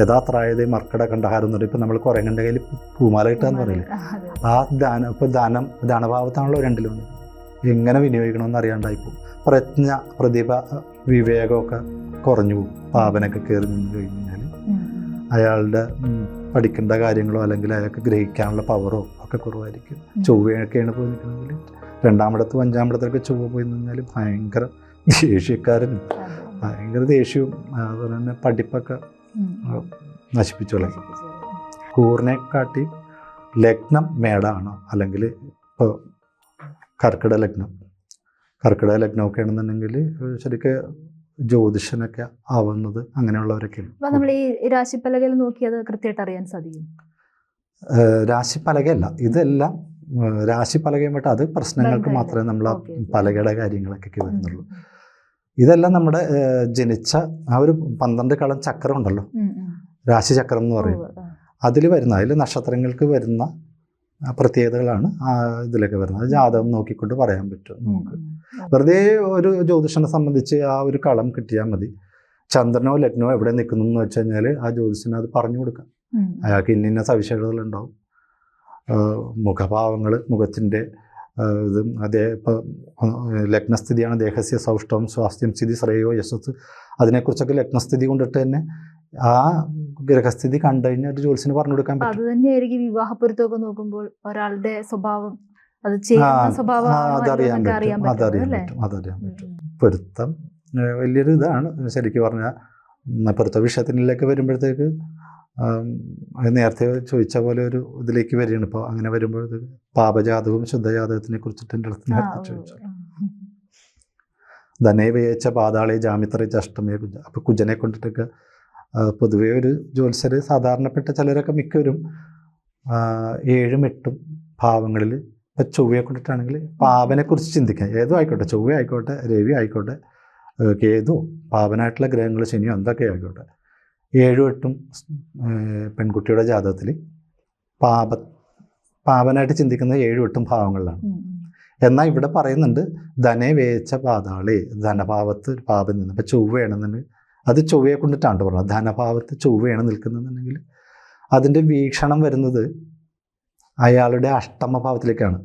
യഥാത്രായത് മർക്കട കണ്ടഹാരം എന്ന് പറയും. ഇപ്പം നമ്മൾ കുറേങ്ങന്റെ കയ്യിൽ പൂമാല കിട്ടുകയെന്ന് പറയില്ലേ? ആ ദാനം ഇപ്പോൾ ദാനം ദാനഭാവത്താണല്ലോ രണ്ടിലും എങ്ങനെ വിനിയോഗിക്കണമെന്ന് അറിയാണ്ടായിപ്പോൾ പ്രജ്ഞ പ്രതിഭ വിവേകമൊക്കെ കുറഞ്ഞു പോകും. പാപനൊക്കെ കയറി നിന്ന് കഴിഞ്ഞു കഴിഞ്ഞാൽ. അയാളുടെ പഠിക്കേണ്ട കാര്യങ്ങളോ അല്ലെങ്കിൽ അയാൾക്ക് ഗ്രഹിക്കാനുള്ള പവറോ ഒക്കെ കുറവായിരിക്കും. ചൊവ്വയൊക്കെയാണ് പോയി നിൽക്കണമെങ്കിൽ രണ്ടാമിടത്തും അഞ്ചാമിടത്തൊക്കെ ചൊവ്വ പോയി നിന്നാൽ ഭയങ്കര ദേഷ്യക്കാരനും ഭയങ്കര ദേഷ്യവും അതുപോലെ തന്നെ പഠിപ്പൊക്കെ ഉം, കളയും കൂറിനെക്കാട്ടി കൂറിനെ കാട്ടി ലഗ്നം മേടാണ്? അല്ലെങ്കിൽ ഇപ്പോൾ കർക്കിട ലഗ്നം. കർക്കിടക ലഗ്നമൊക്കെ ആണെന്നുണ്ടെങ്കിൽ ശരിക്കും ജ്യോതിഷനൊക്കെ ആവുന്നത് അങ്ങനെയുള്ളവരൊക്കെയാണ്. അപ്പൊ നമ്മൾ ഈ രാശിപ്പലകയിൽ നോക്കിയത് കൃത്യമായിട്ട് അറിയാൻ സാധിക്കും. രാശിപ്പലകയല്ല. ഇതെല്ലാം രാശിപ്പലകയും രാശിപ്പലകയുമായിട്ട് അത് പ്രശ്നങ്ങൾക്ക് മാത്രമേ നമ്മൾ. പലകയുടെ കാര്യങ്ങളൊക്കെ വരുന്നുള്ളൂ. ഇതെല്ലാം നമ്മുടെ ജനിച്ച ആ ഒരു പന്ത്രണ്ട് കളം ചക്രം ഉണ്ടല്ലോ. രാശിചക്രം എന്ന് പറയും. അതിൽ വരുന്ന അതിൽ നക്ഷത്രങ്ങൾക്ക് വരുന്ന പ്രത്യേകതകളാണ് ആ ഇതിലൊക്കെ വരുന്നത്. ജാതകം നോക്കിക്കൊണ്ട് പറയാൻ പറ്റും നമുക്ക്. വെറുതെ ഒരു ജ്യോതിഷനെ സംബന്ധിച്ച് ആ ഒരു കളം കിട്ടിയാൽ മതി. ചന്ദ്രനോ ലഗ്നോ എവിടെ നിൽക്കുന്നു എന്ന് വെച്ച് കഴിഞ്ഞാൽ ആ ജ്യോതിഷന് അത് പറഞ്ഞു കൊടുക്കാം. അയാൾക്ക് ഇന്ന ഇന്ന സവിശേഷതകളുണ്ടാവും. മുഖഭാവങ്ങൾ മുഖത്തിന്റെ ഇത് അദ്ദേഹം ലഗ്നസ്ഥിതിയാണ് ദേഹസ്യ സൗഷ്ടം സ്വാസ്ഥ്യം സ്ഥിതി ശ്രേയോ യശസ് അതിനെക്കുറിച്ചൊക്കെ ലഗ്നസ്ഥിതി കൊണ്ടിട്ട് തന്നെ ആ ഗ്രഹസ്ഥിതി കണ്ടു കഴിഞ്ഞാൽ ഒരു ജോത്സ്യന് പറഞ്ഞു കൊടുക്കാൻ പറ്റും. അത് തന്നെയായിരിക്കും വിവാഹപ്പൊരുത്തമൊക്കെ നോക്കുമ്പോൾ ഒരാളുടെ സ്വഭാവം. അത് ചെയ്യുന്ന സ്വഭാവം അതറിയാൻ പറ്റും അതറിയാൻ പറ്റും അതറിയാൻ പറ്റും. പൊരുത്തം വലിയൊരു ഇതാണ്. ശരിക്കും പറഞ്ഞാൽ പൊരുത്ത വിഷയത്തിലേക്ക് വരുമ്പോഴത്തേക്ക് അത് നേരത്തെ ചോദിച്ച പോലെ ഒരു ഇതിലേക്ക് വരികയാണ്. ഇപ്പോൾ അങ്ങനെ വരുമ്പോൾ പാപജാതകവും ശുദ്ധജാതകത്തിനെ കുറിച്ചിട്ട് എന്റെ അടുത്ത് നേരത്തെ ചോദിച്ചു. ധനയെ വേച്ച പാതാളി പാതാളെ ജാമിത്രച്ച അഷ്ടമേ കുജ. അപ്പോൾ കുജനെ കൊണ്ടിട്ടൊക്കെ പൊതുവേ ഒരു ജ്യോത്സ്യർ സാധാരണപ്പെട്ട ചിലരൊക്കെ മിക്കവരും ഏഴും എട്ടും ഭാവങ്ങളിൽ ഇപ്പം ചൊവ്വയെ കൊണ്ടിട്ടാണെങ്കിൽ പാപനെ കുറിച്ച് ചിന്തിക്കാം ഏതോ ആയിക്കോട്ടെ ചൊവ്വ ആയിക്കോട്ടെ രവി ആയിക്കോട്ടെ കേതു പാപനായിട്ടുള്ള ഗ്രഹങ്ങൾ ശനിയോ എന്തൊക്കെ ആയിക്കോട്ടെ. ഏഴും എട്ടും പെൺകുട്ടിയുടെ ജാതകത്തിൽ പാപ പാപനായിട്ട് ചിന്തിക്കുന്ന ഏഴും എട്ടും ഭാവങ്ങളിലാണ്. എന്നാൽ ഇവിടെ പറയുന്നുണ്ട് ധനെ വേച്ച പാതാളി ധനഭാവത്ത് പാപം നിന്ന് ഇപ്പം ചൊവ്വയാണെന്നുണ്ട് അത് ചൊവ്വയെ കൊണ്ടിട്ടാണ് പറഞ്ഞത് ധനഭാവത്ത് ചൊവ്വയാണ് നിൽക്കുന്നതെന്നുണ്ടെങ്കിൽ അതിന്റെ വീക്ഷണം വരുന്നത് അയാളുടെ അഷ്ടമഭാവത്തിലേക്കാണ്.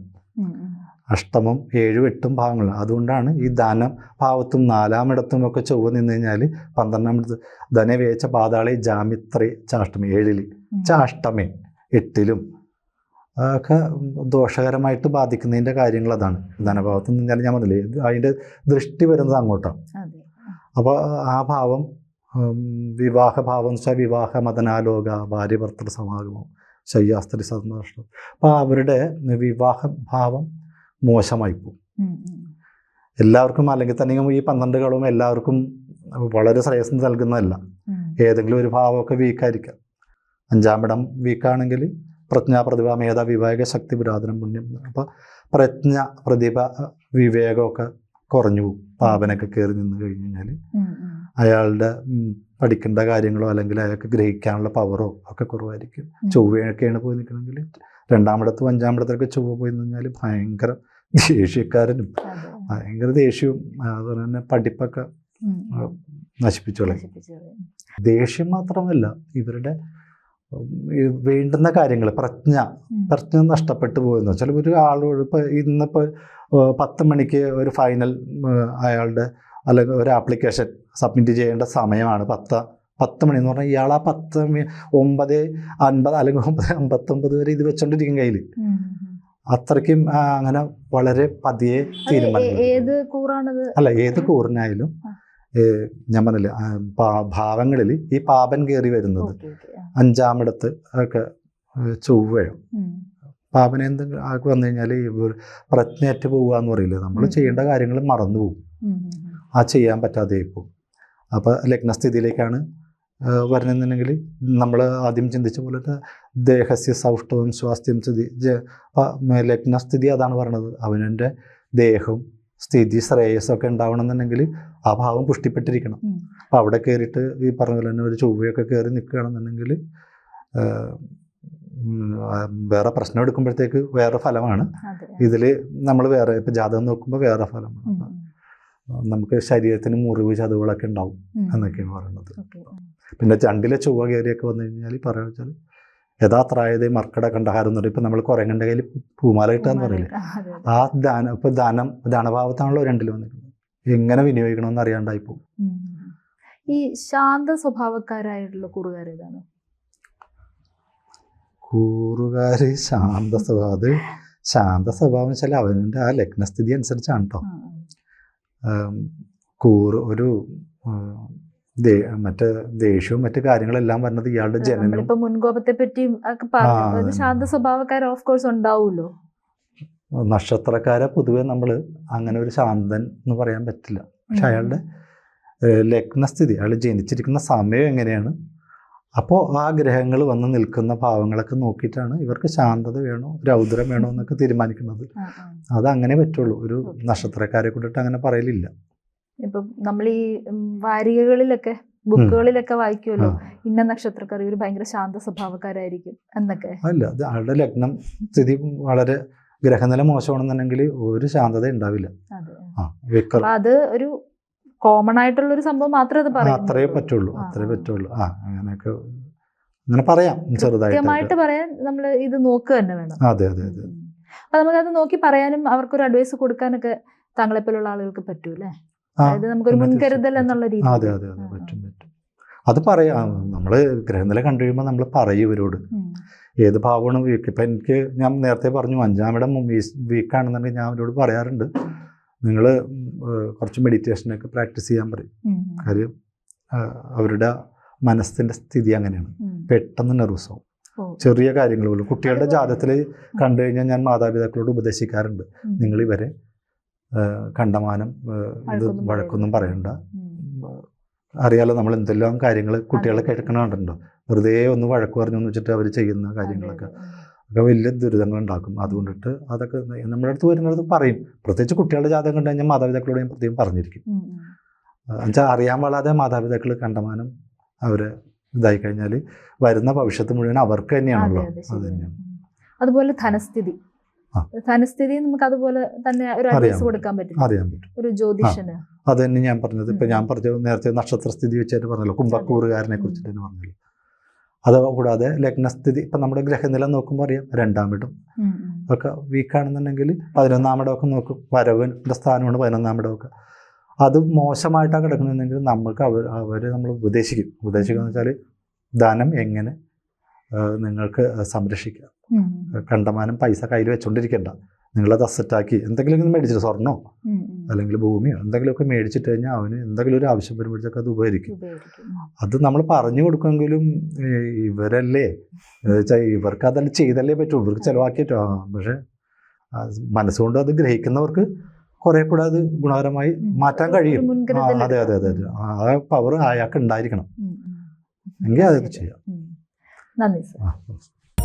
അഷ്ടമം ഏഴും എട്ടും ഭാവങ്ങളാണ് അതുകൊണ്ടാണ് ഈ ധനം ഭാവത്തും നാലാമിടത്തും ഒക്കെ ചൊവ്വ നിന്ന് കഴിഞ്ഞാൽ പന്ത്രണ്ടാമിടത്ത് ധനവേച്ച പാതാളി ജാമിത്രി ചാഷ്ടമി ഏഴിൽ. ചാഷ്ടമി എട്ടിലും. ഒക്കെ ദോഷകരമായിട്ട് ബാധിക്കുന്നതിന്റെ കാര്യങ്ങൾ അതാണ്. ധനഭാവത്ത് നിന്ന് കഴിഞ്ഞാൽ ഞാൻ പറഞ്ഞില്ലേ ഇത് അതിന്റെ ദൃഷ്ടി വരുന്നത് അങ്ങോട്ടാണ്. അപ്പോൾ ആ ഭാവം വിവാഹ വിവാഹഭാവം എന്ന് വെച്ചാൽ വിവാഹ മതനാലോക ഭാര്യ ഭർത്തൃ സമാഗമം ശയ്യാസ്ത്രി സന്ദർശനം. അപ്പോൾ അവരുടെ വിവാഹ ഭാവം മോശമായി പോകും. എല്ലാവർക്കും അല്ലെങ്കിൽ തന്നെ ഈ പന്ത്രണ്ട് കളവും എല്ലാവർക്കും വളരെ ശ്രേയസ് നൽകുന്നതല്ല. ഏതെങ്കിലും ഒരു ഭാവമൊക്കെ വീക്കായിരിക്കാം. അഞ്ചാമിടം വീക്കാണെങ്കിൽ പ്രജ്ഞ പ്രതിഭ മേധ വിവേക ശക്തി പുരാതനം പുണ്യം. അപ്പോൾ പ്രജ്ഞ പ്രതിഭ വിവേകമൊക്കെ കുറഞ്ഞു പോകും. പാപനൊക്കെ കയറി നിന്ന് കഴിഞ്ഞ് കഴിഞ്ഞാൽ. അയാളുടെ പഠിക്കേണ്ട കാര്യങ്ങളോ അല്ലെങ്കിൽ അയാൾക്ക് ഗ്രഹിക്കാനുള്ള പവറോ ഒക്കെ കുറവായിരിക്കും. ചൊവ്വയൊക്കെയാണ് പോയി നിൽക്കണമെങ്കിൽ രണ്ടാമിടത്തും അഞ്ചാമിടത്തൊക്കെ ചൊവ്വ പോയി നിന്നാൽ ഭയങ്കര ദേഷ്യക്കാരനും. ഭയങ്കര ദേഷ്യവും അതുപോലെ തന്നെ പഠിപ്പൊക്കെ. നശിപ്പിച്ചോളെ ദേഷ്യം മാത്രമല്ല ഇവരുടെ വേണ്ടുന്ന കാര്യങ്ങൾ പ്രജ്ഞ. പ്രജ്ഞ നഷ്ടപ്പെട്ടു പോയെന്ന് വെച്ചാൽ ഒരു ആളോട് ഇപ്പോൾ ഇന്നിപ്പോൾ പത്ത് മണിക്ക് ഒരു ഫൈനൽ അയാളുടെ അല്ലെങ്കിൽ ഒരു ആപ്ലിക്കേഷൻ സബ്മിറ്റ് ചെയ്യേണ്ട സമയമാണ് പത്ത് പത്ത് മണി എന്ന് പറഞ്ഞാൽ ഇയാൾ ആ പത്ത് ഒമ്പത് അൻപത് അല്ലെങ്കിൽ ഒമ്പത് അമ്പത്തൊമ്പത് വരെ ഇത് വെച്ചോണ്ടിരിക്കും കയ്യിൽ. അത്രയ്ക്കും അങ്ങനെ വളരെ പതിയെ തീരുമാനിക്കും തീരുമാനം അല്ല ഏത് കൂറിനായാലും ഞാൻ പറഞ്ഞില്ല ഭാവങ്ങളിൽ ഈ പാപൻ കയറി വരുന്നത്. അഞ്ചാമിടത്ത് ഒക്കെ ചൊവ്വയോ. പാപന എന്തെങ്കിലും ആക്കി വന്നു കഴിഞ്ഞാൽ പ്രജ്ഞയറ്റ് പോവുക എന്ന് പറയില്ല നമ്മൾ ചെയ്യേണ്ട കാര്യങ്ങൾ മറന്നു പോകും. ആ ചെയ്യാൻ പറ്റാതെ പോകും അപ്പോൾ ലഗ്നസ്ഥിതിയിലേക്കാണ് വരുന്നതെന്നുണ്ടെങ്കിൽ നമ്മൾ ആദ്യം ചിന്തിച്ച പോലെ ദേഹസ്യ സൗഷ്ടവും സ്വാസ്ഥ്യം സ്ഥിതി ലഗ്നസ്ഥിതി അതാണ് പറയണത് അവനന്റെ ദേഹം സ്ഥിതി ശ്രേയസ്സൊക്കെ ഉണ്ടാവണമെന്നുണ്ടെങ്കിൽ ആ ഭാവം പുഷ്ടിപ്പെട്ടിരിക്കണം. അപ്പോൾ അവിടെ കയറിയിട്ട് ഈ പറഞ്ഞ പോലെ തന്നെ ഒരു ചൊവ്വയൊക്കെ കയറി നിൽക്കുകയാണെന്നുണ്ടെങ്കിൽ വേറെ പ്രശ്നം എടുക്കുമ്പോഴത്തേക്ക് വേറെ ഫലമാണ്. ഇതിൽ നമ്മൾ വേറെ ഇപ്പം ജാതകം നോക്കുമ്പോൾ വേറെ ഫലമാണ്. നമുക്ക് ശരീരത്തിന് മുറിവ് ചതവുകളൊക്കെ ഉണ്ടാവും എന്നൊക്കെയാണ് പറയുന്നത്. പിന്നെ ചണ്ടിലെ ചൊവ്വ കയറിയൊക്കെ വന്നു കഴിഞ്ഞാൽ പറയുക വെച്ചാൽ യഥാത്രായത് മർക്കട കണ്ടഹാരം എന്ന് പറയും. ഇപ്പം നമ്മൾ കുരങ്ങന്റെ കയ്യിൽ പൂമാല കിട്ടാന്ന് പറയില്ലേ? ആ. ദാനം ഇപ്പം ദാനം ദാനഭാവത്താണല്ലോ രണ്ടിൽ വന്നിരിക്കുന്നത്. എങ്ങനെ വിനിയോഗിക്കണമെന്ന് അറിയാണ്ടായി പോകും. ഈ ശാന്ത സ്വഭാവക്കാരായിട്ടുള്ള കൂറുകാർ ഏതാണ്? കൂറുകാര് ശാന്ത സ്വഭാവം. അത് ശാന്ത സ്വഭാവം വെച്ചാൽ അവന്റെ ആ ലഗ്നസ്ഥിതി അനുസരിച്ചാണ് കേട്ടോ കൂറ് ഒരു മറ്റേ ദേഷ്യവും മറ്റു കാര്യങ്ങളെല്ലാം വരുന്നത് ഇയാളുടെ ജനനം. ഇപ്പൊ മുൻകോപത്തെ പറ്റിയും. ശാന്ത സ്വഭാവക്കാർ ഓഫ് കോഴ്സ് ഉണ്ടാവുമല്ലോ നക്ഷത്രക്കാരെ പൊതുവെ നമ്മൾ അങ്ങനെ ഒരു ശാന്തൻ എന്ന് പറയാൻ പറ്റില്ല. പക്ഷെ അയാളുടെ ലഗ്നസ്ഥിതി അയാൾ ജനിച്ചിരിക്കുന്ന സമയം എങ്ങനെയാണ്? അപ്പോൾ ആ ഗ്രഹങ്ങൾ വന്ന് നിൽക്കുന്ന ഭാവങ്ങളൊക്കെ നോക്കിയിട്ടാണ് ഇവർക്ക് ശാന്തത വേണോ രൗദ്രം വേണോ എന്നൊക്കെ തീരുമാനിക്കുന്നത്. ആ, ആ. അത് അങ്ങനെ പറ്റുള്ളൂ. ഒരു. നക്ഷത്രക്കാരെ കൊണ്ടിട്ട് അങ്ങനെ പറയലില്ല. ഇപ്പൊ നമ്മൾ ഈ വാരികകളിലൊക്കെ ബുക്കുകളിലൊക്കെ വായിക്കുമല്ലോ ഇന്ന നക്ഷത്രക്കാർ ഇവർ ഭയങ്കര ശാന്ത സ്വഭാവക്കാരായിരിക്കും എന്നൊക്കെ. അല്ല അത് ആളുടെ ലഗ്നം സ്ഥിതി വളരെ ഗ്രഹനില മോശമാണെന്നുണ്ടെങ്കിൽ ഒരു ശാന്തത ഉണ്ടാവില്ല. അതെ. ഒരു കോമൺ ആയിട്ടുള്ള ഒരു സംഭവം മാത്രമേ അത് അത്രേ. പറ്റുള്ളൂ അത്രേ. പറ്റുള്ളൂ. ആ അങ്ങനെയൊക്കെ അങ്ങനെ പറയാം ചെറുതായിട്ട് പറയാൻ നമ്മൾ ഇത് നോക്കുക തന്നെ വേണം. അതെ അതെ അതെ. അപ്പൊ നമുക്കത് നോക്കി പറയാനും അവർക്കൊരു അഡ്വൈസ് കൊടുക്കാനൊക്കെ താങ്കളെപ്പോലുള്ള ആളുകൾക്ക് പറ്റൂ അല്ലേ ആ, അതായത് നമുക്കൊരു മുൻകരുതൽ എന്നുള്ള രീതി അതെ അതെ അതെ പറ്റും പറ്റും. അത് പറയാം. നമ്മൾ ഗ്രഹനില കണ്ടു കഴിയുമ്പോൾ നമ്മൾ പറയും ഇവരോട്. ഏത് ഭാവമാണ് വീക്ക് ഇപ്പം എനിക്ക് ഞാൻ നേരത്തെ പറഞ്ഞു അഞ്ചാമിടം വീക്കാണെന്നുണ്ടെങ്കിൽ ഞാൻ അവരോട് പറയാറുണ്ട്. നിങ്ങൾ കുറച്ച് മെഡിറ്റേഷനൊക്കെ പ്രാക്ടീസ് ചെയ്യാൻ പറയും. കാര്യം അവരുടെ മനസ്സിന്റെ സ്ഥിതി അങ്ങനെയാണ്. പെട്ടെന്ന് നെർവസ് ആവും. ചെറിയ കാര്യങ്ങൾ പോലും. കുട്ടികളുടെ ജാതത്തിൽ കണ്ടു കഴിഞ്ഞാൽ ഞാൻ മാതാപിതാക്കളോട് ഉപദേശിക്കാറുണ്ട്. നിങ്ങൾ ഇവരെ കണ്ടമാനം ഇത് വഴക്കൊന്നും പറയണ്ട. അറിയാലോ നമ്മൾ എന്തെല്ലാം കാര്യങ്ങൾ കുട്ടികളെ. കേൾക്കണുണ്ടല്ലോ വെറുതെ ഒന്ന് വഴക്ക് പറഞ്ഞു എന്ന് വെച്ചിട്ട് അവർ ചെയ്യുന്ന കാര്യങ്ങളൊക്കെ. ഒക്കെ വലിയ ദുരിതങ്ങൾ ഉണ്ടാക്കും. അതുകൊണ്ടിട്ട് അതൊക്കെ നമ്മുടെ അടുത്ത് വരുന്നത് പറയും. പ്രത്യേകിച്ച് കുട്ടികളുടെ ജാതകം കണ്ടു കഴിഞ്ഞാൽ മാതാപിതാക്കളോട് ഞാൻ പ്രത്യേകം പറഞ്ഞിരിക്കും. എന്നുവെച്ചാൽ അറിയാൻ പാടാതെ മാതാപിതാക്കൾ കണ്ടമാനം അവരെ ഇതായി കഴിഞ്ഞാൽ വരുന്ന ഭവിഷ്യത്ത് മുഴുവൻ അവർക്ക് തന്നെയാണല്ലോ. അത് തന്നെയാണ്. അതുപോലെ ധനസ്ഥിതി. ധനസ്ഥിതി നമുക്ക് അതുപോലെ തന്നെ ഒരു കൊടുക്കാൻ പറ്റും അറിയാൻ പറ്റും. ഒരു ജ്യോതിഷന്. അത് തന്നെ ഞാൻ പറഞ്ഞത്. ഇപ്പം ഞാൻ പറഞ്ഞ നേരത്തെ നക്ഷത്രസ്ഥിതി വെച്ചായിട്ട് പറഞ്ഞല്ലോ. കുംഭക്കൂറുകാരനെ കുറിച്ചിട്ട് തന്നെ പറഞ്ഞല്ലോ. അത് കൂടാതെ ലഗ്നസ്ഥിതി ഇപ്പം നമ്മുടെ ഗ്രഹനില നോക്കുമ്പോൾ അറിയാം. രണ്ടാം ഉം. ഒക്കെ വീക്കാണെന്നുണ്ടെങ്കിൽ പതിനൊന്നാമിടമൊക്കെ നോക്കും. വരവിന്റെ സ്ഥാനമാണ് പതിനൊന്നാമിടമൊക്കെ അത് മോശമായിട്ടാണ് കിടക്കുന്നുണ്ടെങ്കിൽ നമ്മൾക്ക് അവർ അവരെ നമ്മൾ ഉപദേശിക്കും. ഉപദേശിക്കുക എന്ന് വെച്ചാൽ ധനം എങ്ങനെ നിങ്ങൾക്ക് സംരക്ഷിക്കാം. കണ്ടമാനം പൈസ കയ്യിൽ വെച്ചോണ്ടിരിക്കണ്ട. നിങ്ങളത് അസറ്റാക്കി എന്തെങ്കിലും മേടിച്ചിട്ട് സ്വർണോ. അല്ലെങ്കിൽ ഭൂമിയോ എന്തെങ്കിലുമൊക്കെ മേടിച്ചിട്ട് കഴിഞ്ഞാൽ അവന് എന്തെങ്കിലും ഒരു ആവശ്യം വരുമ്പോഴത്തേക്ക് അത് ഉപകരിക്കും. അത് നമ്മൾ പറഞ്ഞു കൊടുക്കുമെങ്കിലും ഇവരല്ലേ? ഇവർക്ക് അതല്ല ചെയ്തല്ലേ പറ്റൂ. ഇവർക്ക് ചിലവാക്കിയിട്ടോ? പക്ഷെ മനസ്സുകൊണ്ട് അത് ഗ്രഹിക്കുന്നവർക്ക് കുറെ കൂടെ അത് ഗുണകരമായി. മാറ്റാൻ കഴിയും. അതെ അതെ അതെ അതെ. ആ പവർ അയാൾക്ക് ഉണ്ടായിരിക്കണം. എങ്കിൽ അതൊക്കെ ചെയ്യാം. നന്ദി.